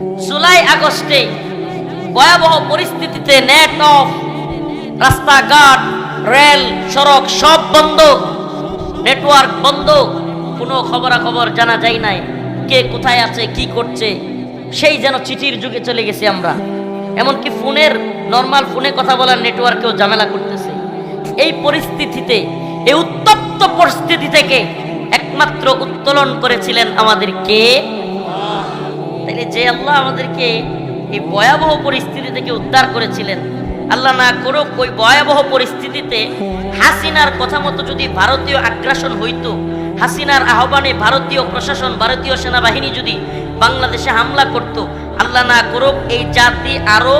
জুলাই আগস্টে ভয়াবহ পরিস্থিতিতে নেট অফ রাস্তাঘাট রেল সড়ক সব বন্ধ নেটওয়ার্ক বন্ধ, কোনো খবরাখবর জানা যায় নাই। কে কোথায় আছে, কি করছে, সেই যেন চিঠির যুগে চলে গেছি আমরা। এমনকি ফোনের নর্মাল ফোনে কথা বলার নেটওয়ার্কেও ঝামেলা করতেছে। এই পরিস্থিতিতে এই উত্তপ্ত পরিস্থিতি থেকে একমাত্র উত্তোলন করেছিলেন আমাদের কে? তাইলে যে আল্লাহ আমাদেরকে এই ভয়াবহ পরিস্থিতি থেকে উদ্ধার করেছিলেন, আল্লাহ না করুক ওই ভয়াবহ পরিস্থিতিতে হাসিনার কথা মতো যদি ভারতীয় আগ্রাসন হইতো, হাসিনার আহ্বানে ভারতীয় প্রশাসন, ভারতীয় সেনাবাহিনী যদি বাংলাদেশে হামলা করত, আল্লাহ না করুক এই জাতি আরও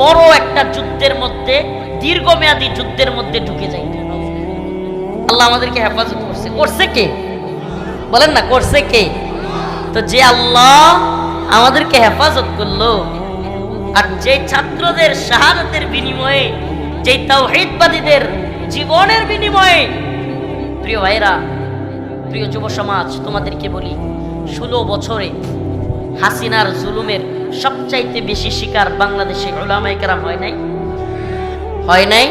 বড় একটা যুদ্ধের মধ্যে, দীর্ঘমেয়াদী যুদ্ধের মধ্যে ঢুকে যাইত আল্লাহ আমাদেরকে হেফাজত করছে। করছে কে? বলেন না, করছে কে? তো যে আল্লাহ আমাদেরকে হেফাজত করল, আর যে ছাত্রদের শাহাদতের বিনিময়ে, যে তাওহীদবাদীদের জীবনের বিনিময়ে, প্রিয় ভাইরা প্রিয় যুব সমাজ, তোমাদেরকে বলি, ষোলো বছরে হাসিনার জুলুমের সবচাইতে বেশি শিকার বাংলাদেশে ওলামাইকারাম হয় নাই? হয় নাই?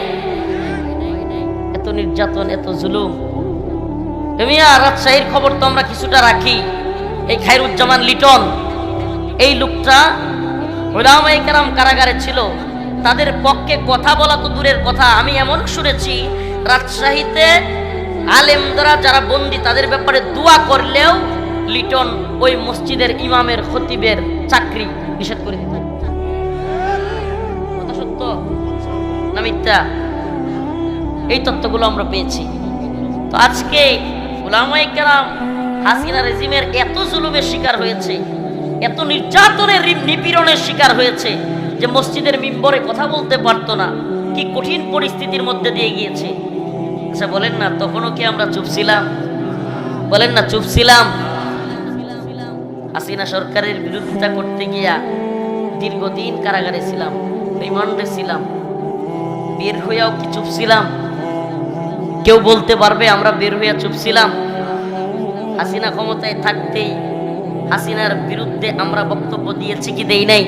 এত নির্যাতন, এত জুলুম। এমিয়া রাজশাহীর খবর তো আমরা কিছুটা রাখি। এই খায়রুজ্জামান লিটন, এই লোকটা ওলামাই কেরাম কারাগারে ছিল। তাদের পক্ষে কথা বলা তো দূরের কথা, আমি এমন শুনেছি, রাজশাহীতে আলেমদারা যারা বন্দি, তাদের ব্যাপারে দোয়া করলেও লিটন ওই মসজিদের ইমামের খতিবের চাকরি নিষেধ করে দিত। কথা সত্য না মিথ্যা? এই তত্ত্বগুলো আমরা পেয়েছি। তো আজকে ওলামাই কেরাম হাসিনা রেজিমের এত জুলুমের শিকার হয়েছে, এত নির্যাতনের নিপীড়নের শিকার হয়েছে যে মসজিদের মিম্বরে কথা বলতে পারতো না, কি কঠিন পরিস্থিতির মধ্যে দিয়ে গিয়েছে। আচ্ছা বলেন না, তখনও কি আমরা চুপ ছিলাম? বলেন না, চুপ ছিলাম? হাসিনা সরকারের বিরোধিতা করতে গিয়া দীর্ঘদিন কারাগারে ছিলাম, রিমান্ডে ছিলাম, বের হইয়াও কি চুপ ছিলাম? কেউ বলতে পারবে আমরা বের হইয়া চুপ ছিলাম? হাসিনা ক্ষমতায় থাকতেই হাসিনার বিরুদ্ধে আমরা বক্তব্য দিয়েছি কি দেই নাই?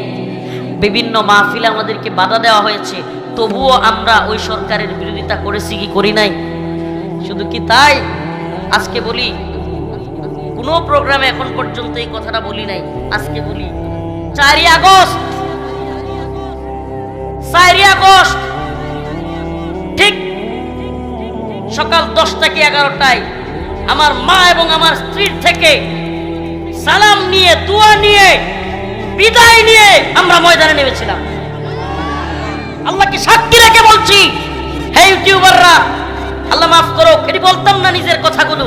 বিভিন্ন মাহফিলে আমাদেরকে বাধা দেওয়া হয়েছে। তবুও আমরা ওই সরকারের বিরোধিতা করেছি কি করি নাই? শুধু কি তাই? আজকে বলি, কোনো প্রোগ্রামে এখন পর্যন্ত এই কথাটা বলি নাই। আজকে বলি, চারই আগস্ট! চারই আগস্ট! ঠিক সকাল দশটা কি এগারোটায়? আমার মা এবং আমার স্ত্রীর থেকে সালাম নিয়ে, দোয়া নিয়ে, বিদায় নিয়ে আমরা ময়দানে নেমেছিলাম। আল্লাহকে সাক্ষী রেখে বলছি? হে ইউটিউবাররা, আল্লাহ মাফ করো, এটি বলতাম না নিজের কথাগুলো।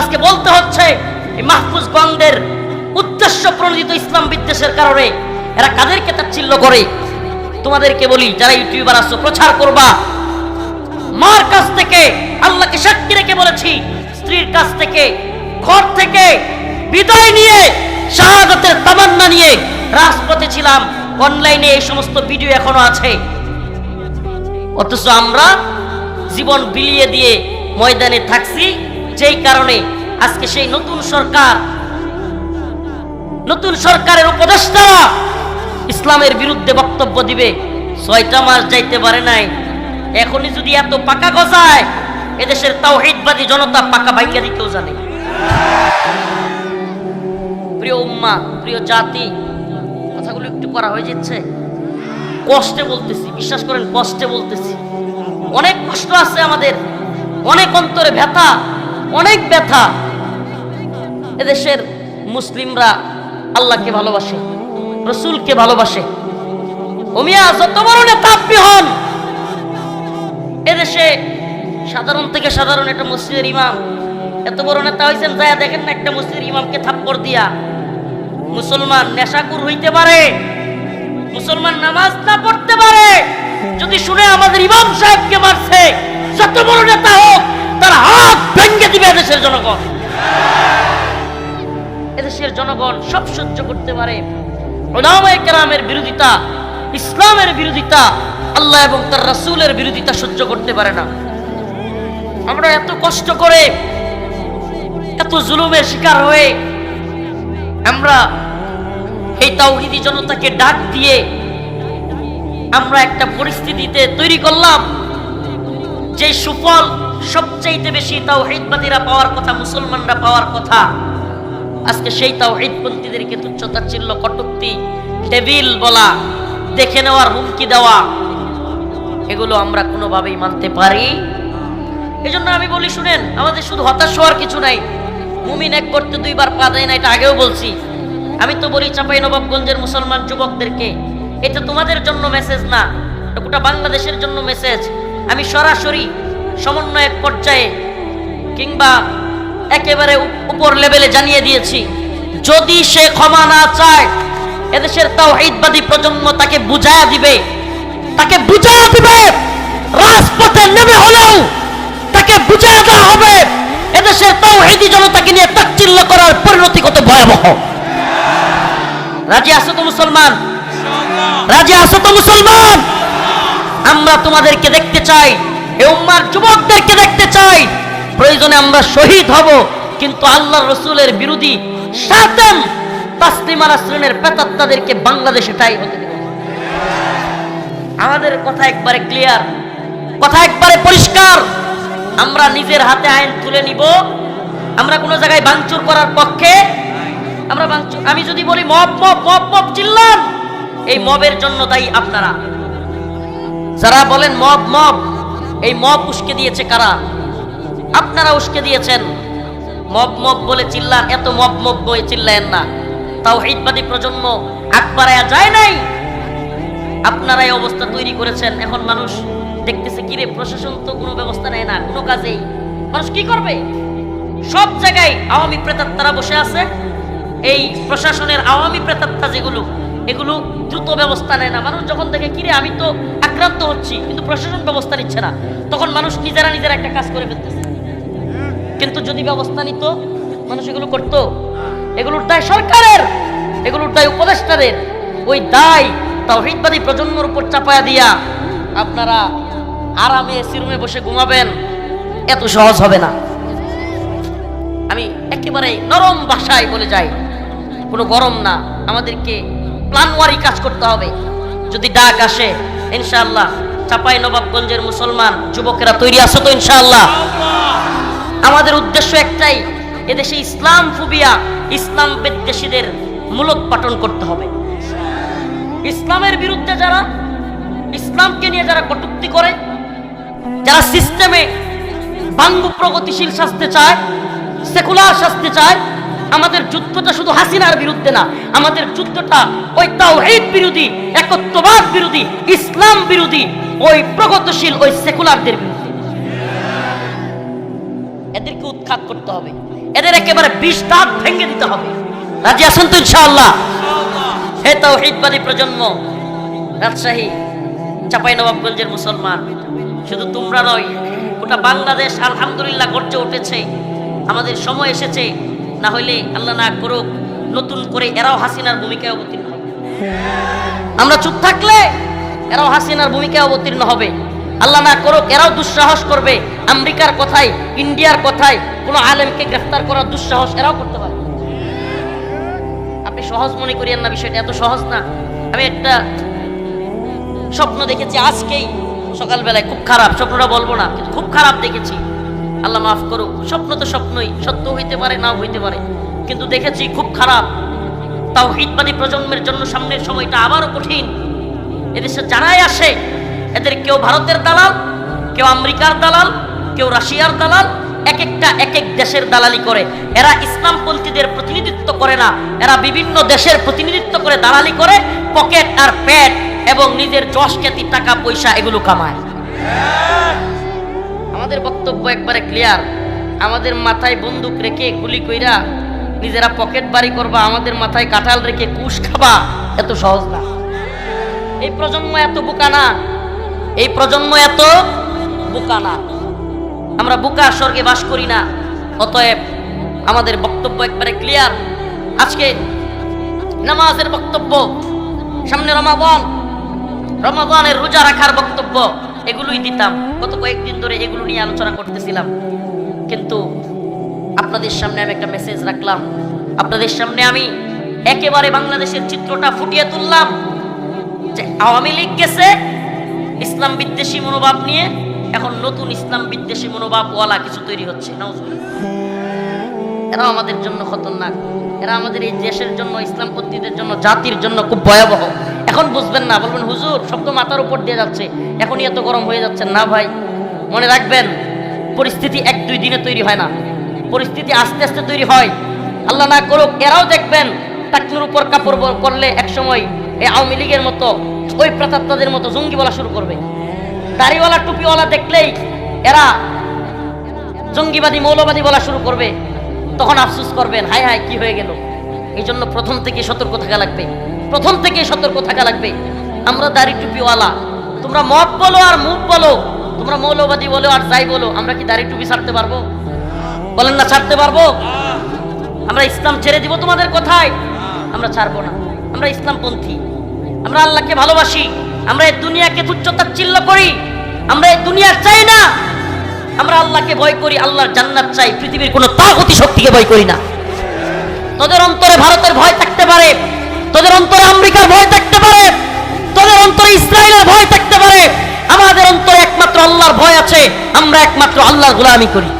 আজকে বলতে হচ্ছে, এই মাহফুজ গঙ্গের উদ্দেশ্য প্রণোদিত ইসলাম বিদ্বেষের কারণে এরা কাদেরকে তাচ্ছিল্য করে? তোমাদেরকে বলি, যারা ইউটিউবার আসছো প্রচার করবা। মার কাছ থেকে আল্লাহকে সাক্ষী রেখে বলেছি স্ত্রীর কাছ থেকে, ঘর থেকে বিদায় নিয়ে, শাহাদাতের তামান্না নিয়ে রাজপথে ছিলাম। অনলাইনে এই সমস্ত ভিডিও এখনও আছে। অথচ আমরা জীবন বিলিয়ে দিয়ে ময়দানে থাকছি, যেই কারণে আজকে সেই নতুন সরকার, নতুন সরকারের উপদেষ্টারা ইসলামের বিরুদ্ধে বক্তব্য দিবে। ছয়টা মাস যাইতে পারে নাই। এখনই যদি এত পাকা গজায় এদেশের তাওহিদবাদী জনতা পাকা ভাইকা দিতেও জানে? প্রিয় উম্মা, প্রিয় জাতি, কথাগুলো একটু করা হয়ে যাচ্ছে? কষ্টে বলতেছি, বিশ্বাস করেন, কষ্টে বলতেছি। অনেক কষ্ট আছে আমাদের, অনেক অন্তরে ব্যথা, অনেক ব্যথা। এদেশের মুসলিমরা আল্লাহকে ভালোবাসে, রসুলকে ভালোবাসে। ওমিয়া, যত বড় নেতা আপনি হন, এদেশে সাধারণ থেকে সাধারণ একটা মসজিদের ইমাম। এত বড় নেতা হয়েছেন যায় দেখেন না একটা মসজিদের ইমামকে থাপ্পড় দিয়া। মুসলমান নেশাকুর হইতে পারে, মুসলমান নামাজ না পড়তে পারে। যদি শুনে আমাদের ইমাম সাহেবকে মারছে, যত বড় নেতা হোক, তার হাত ভেঙে দিবে এদেশের জনগণ। এদেশের জনগণ সব সহ্য করতে পারে। ওলামায়ে কেরামের বিরোধিতা, ইসলামের বিরোধিতা, আল্লাহ এবং তার রাসূলের বিরোধিতা সহ্য করতে পারে না। আমরা এত কষ্ট করে, এত জুলুমের শিকার হয়ে আমরা এই তাওহিদি জনতাকে ডাক দিয়ে আমরা একটা পরিস্থিতিতে তৈরি করলাম যে সুফল সবচাইতে বেশি তাওহিদবাদীরা পাওয়ার কথা, মুসলমানরা পাওয়ার কথা। আজকে সেই তাওহিদপন্থীদেরকে তুচ্ছতাচ্ছিল্য, কটুক্তি, টেবিল বলা, দেখে নেওয়ার হুমকি দেওয়া, এগুলো আমরা কোনোভাবেই মানতে পারি। এজন্য আমি বলি, শুনেন, আমাদের শুধু হতাশ হওয়ার কিছু নাই। মুমিন এক করতে দুইবার পা দেয় না এটা আগেও বলছি। আমি তো বলি, চাপাই নবাবগঞ্জের মুসলমান যুবকদেরকে, এটা তোমাদের জন্য মেসেজ না গোটা বাংলাদেশের জন্য মেসেজ আমি সরাসরি সমন্বয়ক পর্যায়ে কিংবা একেবারে উপর লেভেলে জানিয়ে দিয়েছি, যদি সে ক্ষমা না চায়, এদেশের তাওহীদবাদী প্রজন্ম তাকে বুঝায়া দিবে। তাকে বুঝায়া দিবে, রাজপথে নেমে হলেও তাকে বুঝায়া দেওয়া হবে। এদেশের তাওহীদি জনতাকে নিয়ে তাচ্ছিল্য করার পরিণতি কত ভয়াবহ। রাজি আসো তো মুসলমান? রাজি আসো তো মুসলমান? আমরা তোমাদেরকে দেখতে চাই, এ যুবকদেরকে দেখতে চাই। প্রয়োজনে আমরা শহীদ হব, কিন্তু আল্লাহ রসুলের বিরোধী সাতেম তাসলিমা নাসরিনের পেতাত্তাদেরকে বাংলাদেশে তাই হতে দেব। আমাদের কথা একবারে ক্লিয়ার কথা একবারে পরিষ্কার। আমরা নিজের হাতে আইন তুলে নিব। আমরা কোনো জায়গায় ভাঙচুর করার পক্ষে আমরা ভাঙচুর আমি যদি বলি মব মব মব মব চিল্লান, এই মবের জন্য দায়ী আপনারা। যারা বলেন মব মব, এই মব উস্কে দিয়েছে কারা? আপনারা উস্কে দিয়েছেন। মব মব বলে চিল্লান, এত মব মব বলে চিল্লায়েন না। তাও হিতবাদী প্রজন্ম আকবারায়া যায় নাই। আপনারা এই অবস্থা তৈরি করেছেন, এখন মানুষ দেখতেছে কিরে প্রশাসন তো কোনো ব্যবস্থা নেয় না, কোনো কাজেই। মানুষ কি করবে? সব জায়গায় আওয়ামী প্রেতাত্মারা বসে আছে। এই প্রশাসনের আওয়ামী প্রেতাত্মা যেগুলো, এগুলো দ্রুত ব্যবস্থা নেয় না। মানুষ যখন দেখে কিরে আমি তো আক্রান্ত হচ্ছি, কিন্তু প্রশাসন ব্যবস্থা নিচ্ছে না। তখন মানুষ নিজেরা নিজেরা একটা কাজ করে ফেলতেছে। কিন্তু যদি ব্যবস্থা নিত, মানুষ এগুলো করতো। এগুলোর দায় সরকারের, এগুলোর দায় উপদেষ্টাদের। ওই দায় তাওহীদবাদী প্রজন্মের উপর চাপায়া দিয়া আপনারা আরামে সিরুমে বসে ঘুমাবেন, এত সহজ হবে না। আমি একেবারে নরম ভাষায় বলে যাই, কোনো গরম না, আমাদেরকে প্লানওয়ারি কাজ করতে হবে। যদি ডাক আসে, ইনশাআল্লাহ, চাপাই নবাবগঞ্জের মুসলমান যুবকেরা তৈরি আছো তো ইনশাআল্লাহ? আমাদের উদ্দেশ্য একটাই, এদেশে ইসলাম ফুবিয়া, ইসলাম বিদ্বেষীদের মূলোৎপাটন করতে হবে। ইসলামের বিরুদ্ধে যারা, ইসলামকে নিয়ে যারা কটুক্তি করে যারা সিস্টেমে বাঙ্গু প্রগতিশীল শাস্তে চায়, সেকুলার শাস্তে চায়, আমাদের যুদ্ধটা শুধু হাসিনার বিরুদ্ধে না, আমাদের যুদ্ধটা ওই তাওহীদ বিরোধী, একত্ববাদ বিরোধী, ইসলাম বিরোধী, ওই প্রগতিশীল, ওই সেকুলারদের বিরুদ্ধে। এদেরকে উৎখাত করতে হবে। এদের একেবারে বিষ দাঁত ভেঙে দিতে হবে। রাজি আসেন তো ইনশাআল্লাহ? হে তাওহীদবাদী প্রজন্ম, রাজশাহী চাপাই নবাবগঞ্জের মুসলমান শুধু তোমরা নয়, গোটা বাংলাদেশ আলহামদুলিল্লাহ গর্জে উঠেছে, আমাদের সময় এসেছে, না হইলে আল্লাহ না করুক, নতুন করে এরাও হাসিনার ভূমিকায় অবতীর্ণ আমরা চুপ থাকলে এরাও হাসিনার ভূমিকায় অবতীর্ণ হবে। আল্লাহ না করুক, এরাও দুঃসাহস করবে, আমেরিকার কথায়, ইন্ডিয়ার কথায়, কোনো আলেমকে গ্রেফতার করার দুঃসাহস এরাও করতে পারে আপনি সহজ মনে করিয়েন না, বিষয়টা এত সহজ না। আমি একটা স্বপ্ন দেখেছি আজকেই। সকালবেলায় খুব খারাপ, স্বপ্নটা বলব না, কিন্তু খুব খারাপ দেখেছি। আল্লাহ মাফ করুক, স্বপ্ন তো স্বপ্নই, সত্য হইতে পারে, নাও হইতে পারে। কিন্তু দেখেছি খুব খারাপ। তাও হিতবাদী প্রজন্মের জন্য সামনের সময়টা আবারও কঠিন। এদেশে যারাই আসে, এদের কেউ ভারতের দালাল, কেউ আমেরিকার দালাল, কেউ রাশিয়ার দালাল, এক একটা এক এক দেশের দালালি করে। এরা ইসলামপন্থীদের প্রতিনিধিত্ব করে না, এরা বিভিন্ন দেশের প্রতিনিধিত্ব করে দালালি করে, পকেট আর পেট এবং নিজের যশ খ্যাতি টাকা, পয়সা এগুলো কামায়। আমাদের বক্তব্য একবারে ক্লিয়ার আমাদের মাথায় বন্দুক রেখে গুলি কইরা নিজেরা পকেট বাড়ি করবা, আমাদের মাথায় কাঁঠাল রেখে কুশ খাবা, এত সহজ না। এই প্রজন্ম এত বোকা না, এই প্রজন্ম এত বোকা না। আমরা বোকা স্বর্গে বাস করি না, অতএব আমাদের বক্তব্য একবারে ক্লিয়ার আজকে নামাজের বক্তব্য, সামনে রমাবন রমাবনের রোজা রাখার বক্তব্য, এগুলোই দিতাম। গত কয়েকদিন ধরে এগুলো নিয়ে আলোচনা করতেছিলাম। কিন্তু আপনাদের সামনে আমি একটা মেসেজ রাখলাম। আপনাদের সামনে আমি একেবারে বাংলাদেশের চিত্রটা ফুটিয়ে তুললাম যে আওয়ামী লীগ গেছে, ইসলাম বিদ্বেষী মনোভাব নিয়ে, এখন নতুন ইসলাম বিদ্বেষী মনোভাব ওয়ালা কিছু তৈরি হচ্ছে। এরা আমাদের জন্য খতরনাক। এরা আমাদের এই দেশের জন্য, ইসলাম পদ্ধতিদের জন্য, জাতির জন্য খুব ভয়াবহ। এখন বুঝবেন না, বলবেন, হুজুর, সব তো মাথার উপর দিয়ে যাচ্ছে। এখনই এত গরম হয়ে যাচ্ছে। না ভাই, মনে রাখবেন, পরিস্থিতি এক দুই দিনে তৈরি হয় না। পরিস্থিতি আস্তে আস্তে তৈরি হয়। আল্লাহ না করুক, এরাও দেখবেন, টাকনুর উপর কাপড় করলে একসময় এই আওয়ামী লীগের মতো, ওই প্রাতাত্মাদের মতো জঙ্গি বলা শুরু করবে। দাড়িওয়ালা, টুপিওয়ালা দেখলেই এরা জঙ্গিবাদী, মৌলবাদী বলা শুরু করবে। তখন আফসুস করবেন, হায় হায়, কি হয়ে গেল? এই জন্য প্রথম থেকে সতর্ক থাকা লাগবে। প্রথম থেকে সতর্ক থাকা লাগবে। আমরা দাড়ি টুপিওয়ালা। তোমরা মত বলো আর মুখ বলো। তোমরা মৌলবাদী বলো আর যাই বলো, আমরা কি দাড়ি টুপি ছাড়তে পারব? বলেন না, ছাড়তে পারব? আমরা ইসলাম ছেড়ে দিব তোমাদের কথায়। আমরা ছাড়বো না। আমরা ইসলামপন্থী। আমরা আল্লাহকে ভালোবাসি। আমরা এই দুনিয়াকে তুচ্ছতাচ্ছিল্য করি। আমরা এই দুনিয়া চাই না। আমরা আল্লাহকে ভয় করি, আল্লাহর জান্নাত চাই। পৃথিবীর কোনো তাগতি শক্তিকে ভয় করি না। তোদের অন্তরে ভারতের ভয় থাকতে পারে। তোদের অন্তরে আমেরিকার ভয় থাকতে পারে, তোদের অন্তরে ইসরায়েলের ভয় থাকতে পারে, আমাদের অন্তরে একমাত্র আল্লাহর ভয় আছে, আমরা একমাত্র আল্লাহর গোলামি করি।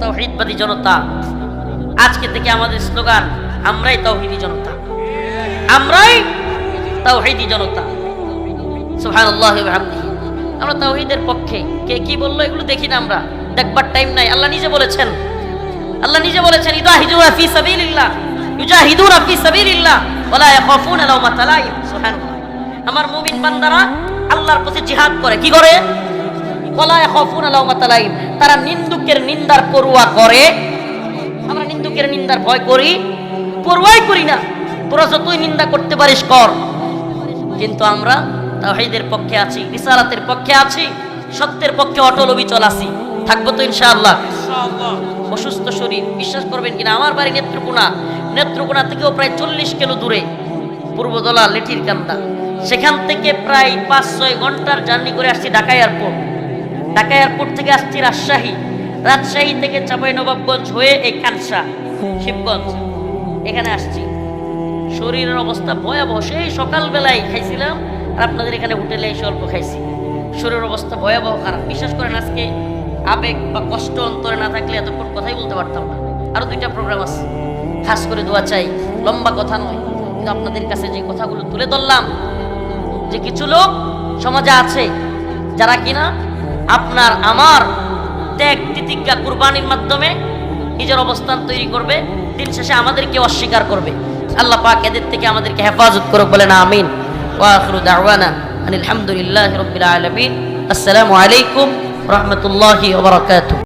তৌহিদবাদী জনতা, আজকে থেকে আমাদের স্লোগান, আমরাই তৌহিদি জনতা। আমরাই তৌহিদি জনতা। সুবহানাল্লাহ ওয়া বিহামদিহি। আমরা তাওহীদের পক্ষে, কে কি বলল এগুলো দেখি না আমরা। দেখবার টাইম নাই। আল্লাহ নিজে বলেছেন। আল্লাহ নিজে বলেছেন ইজাহিদুনা ফি সাবিলিল্লাহ। ইউজাহিদুনা ফি সাবিলিল্লাহ ওয়ালা ইয়াখাফুনা লাইম সুবহানাল্লাহ। আমার মুমিন বান্দারা আল্লাহর পথে জিহাদ করে কি করে? ওয়ালা ইয়াখাফুনা লাইম তারা নিন্দুকের নিন্দার পরোয়া করে। আমরা নিন্দুকের নিন্দার ভয় করি। পরোয়াই করি না। তোরা যতই নিন্দা করতে পারিস কর। কিন্তু আমরা তাওহীদের পক্ষে আছি রিসালাতের পক্ষে আছি সত্যের পক্ষে অটল অবিচল আছি। থাকব তো ইনশাআল্লাহ। অসুস্থ শরীর বিশ্বাস করবেন কিনা? আমার বাড়ি নেত্রকোনা। নেত্রকোনা থেকেও প্রায় চল্লিশ কিলো দূরে পূর্বদলা লেঠির কান্দা সেখান থেকে প্রায় পাঁচ, ছয় ঘণ্টার জার্নি করে আসছি ঢাকা এয়ারপোর্ট। ঢাকা এয়ারপোর্ট থেকে আসছি রাজশাহী। রাজশাহী থেকে নবাবগঞ্জ হয়ে এই কানসা, শিবগঞ্জ। এখানে আসছি। শরীরের অবস্থা ভয়াবহ। সেই সকালবেলায় খাইছিলাম আর আপনাদের এখানে হোটেলে এসে অল্প খাইছি। শরীরের অবস্থা ভয়াবহ খারাপ। বিশ্বাস করেন, আজকে আবেগ বা কষ্ট অন্তরে না থাকলে এতক্ষণ কথাই বলতে পারতাম না। আরও দুইটা প্রোগ্রাম আছে। খাস করে দোয়া চাই। লম্বা কথা নয়, কিন্তু আপনাদের কাছে যে কথাগুলো তুলে ধরলাম, যে কিছু লোক সমাজে আছে, যারা কিনা আপনার, আমার ত্যাগ তিতিজ্ঞা কুরবানির মাধ্যমে নিজের অবস্থান তৈরি করবে, দিন শেষে আমাদেরকে অস্বীকার করবে। আল্লাহ পাক এদের থেকে আমাদেরকে হেফাজত করুক বলেন আমিন। ওয়াখিরু দাওয়ানা আনিল হামদুলিল্লাহি রাব্বিল আলামিন। আসসালামু আলাইকুম রহমতুল্লাহি ওয়া বারাকাতুহু।